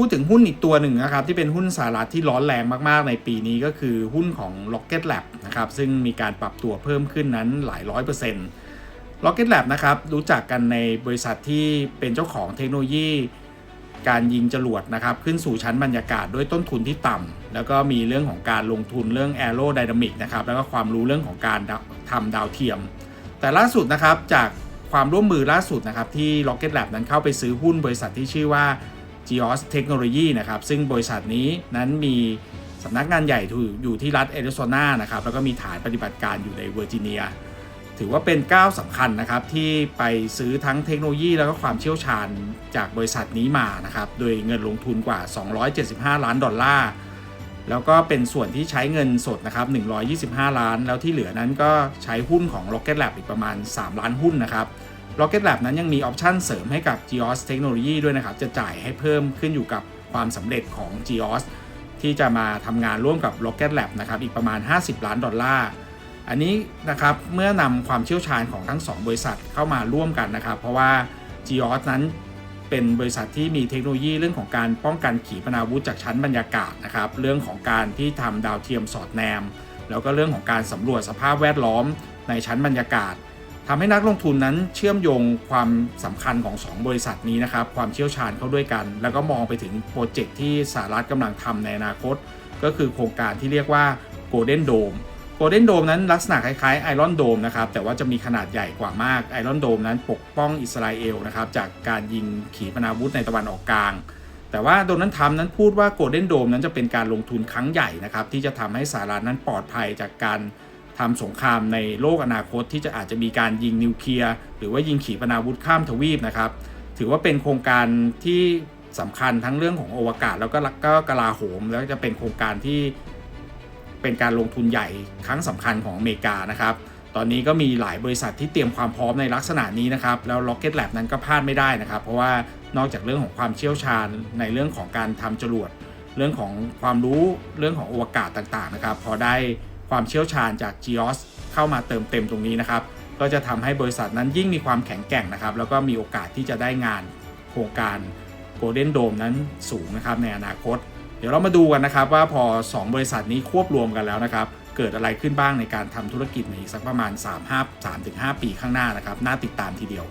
พูดถึงหุ้นอีกตัวหนึ่งนะครับ ที่เป็นหุ้นสหรัฐที่ร้อนแรงมากๆ ในปีนี้ก็คือหุ้นของ Rocket Lab นะครับซึ่งมีการปรับตัวเพิ่มขึ้นนั้นหลายร้อยเปอร์เซ็นต์ Rocket Lab นะครับรู้จักกันในบริษัทที่เป็นเจ้าของเทคโนโลยี การยิงจรวดนะครับขึ้นสู่ชั้นบรรยากาศด้วยต้นทุนที่ต่ำแล้วก็มีเรื่องของการลงทุนเรื่อง Aero Dynamic นะครับแล้วก็ความรู้เรื่องของการทำดาวเทียม แต่ล่าสุดนะครับจากความร่วมมือล่าสุดนะครับที่ Rocket Lab นั้นเข้าไปซื้อหุ้นบริษัทที่ชื่อว่า GEOS Technology นะครับซึ่งบริษัทนี้นั้นมีสำนักงานใหญ่อยู่ที่รัฐแอริโซนานะครับแล้วก็มีฐานปฏิบัติการอยู่ในเวอร์จิเนีย ถือว่าเป็นก้าวสำคัญนะครับที่ไปซื้อทั้งเทคโนโลยี แล้วก็ความเชี่ยวชาญจากบริษัทนี้มานะครับโดยเงินลงทุนกว่า 275 ล้านดอลลาร์แล้วก็เป็นส่วนที่ใช้เงินสดนะครับ 125 ล้าน แล้วที่เหลือนั้นก็ใช้หุ้นของ Rocket Lab อีกประมาณ 3 ล้านหุ้นนะครับ Rocket Lab นั้นยังมีออปชันเสริมให้กับ GEOS Technology ด้วยนะครับ จะจ่ายให้เพิ่มขึ้นอยู่กับความสำเร็จของ GEOS ที่จะมาทำงานร่วมกับ Rocket Lab นะครับอีกประมาณ 50 ล้านดอลลาร์อันนี้นะครับเมื่อนำความเชี่ยวชาญของทั้ง 2 บริษัทเข้ามาร่วมกันนะครับ เพราะว่า GEOS นั้นเป็นบริษัทที่มีเทคโนโลยีเรื่องของการป้องกันขีปนาวุธจากชั้นบรรยากาศนะครับ เรื่องของการที่ทำดาวเทียมสอดแนม แล้วก็เรื่องของการสำรวจสภาพแวดล้อมในชั้นบรรยากาศ ทำให้นักลงทุนนั้นเชื่อมโยงความสำคัญของ 2 บริษัทนี้นะครับ ความเชี่ยวชาญเข้าด้วยกัน แล้วก็มองไปถึงโปรเจกต์ที่สหรัฐกำลังทำในอนาคต ก็คือโครงการที่เรียกว่า Golden Dome โกลเด้นโดมนั้นลักษณะคล้ายๆไอรอนโดมนะครับแต่ว่าจะมีขนาดใหญ่กว่ามากไอรอนโดมนั้นปกป้องอิสราเอลนะครับจากการยิงขีปนาวุธในตะวันออกกลาง แต่ว่าโดนัลด์ทรัมป์นั้นพูดว่าโกลเด้นโดมนั้นจะเป็นการลงทุนครั้งใหญ่นะครับที่จะทำให้สหรัฐนั้นปลอดภัยจากการ ทำสงครามในโลกอนาคตที่จะอาจจะมีการยิงนิวเคลียร์หรือว่ายิงขีปนาวุธข้ามทวีปนะครับ ถือว่าเป็นโครงการที่สำคัญทั้งเรื่องของอวกาศแล้วก็ก็กลาโหม แล้วจะเป็นโครงการที่เป็นการลงทุนใหญ่ครั้งสำคัญของอเมริกานะครับ ตอนนี้ก็มีหลายบริษัทที่เตรียมความพร้อมในลักษณะนี้นะครับ แล้ว Rocket Lab นั้นก็พลาดไม่ได้นะครับ เพราะว่านอกจากเรื่องของความเชี่ยวชาญในเรื่องของการทำจรวด เรื่องของความรู้เรื่องของอวกาศต่างๆนะครับ พอได้ ความเชี่ยวชาญจาก GEOS เข้ามาเติมเต็มตรงนี้นะครับ ก็จะทำให้บริษัทนั้นยิ่งมีความแข็งแกร่งนะครับ แล้วก็มีโอกาสที่จะได้งานโครงการ Golden Dome นั้นสูงนะครับในอนาคต เดี๋ยวเรามาดูกันนะครับว่าพอ 2 บริษัทนี้ควบรวมกันแล้วนะครับ เกิดอะไรขึ้นบ้างในการทำธุรกิจในอีกสักประมาณ 3-5 3-5 ปีข้างหน้านะครับ น่าติดตามทีเดียว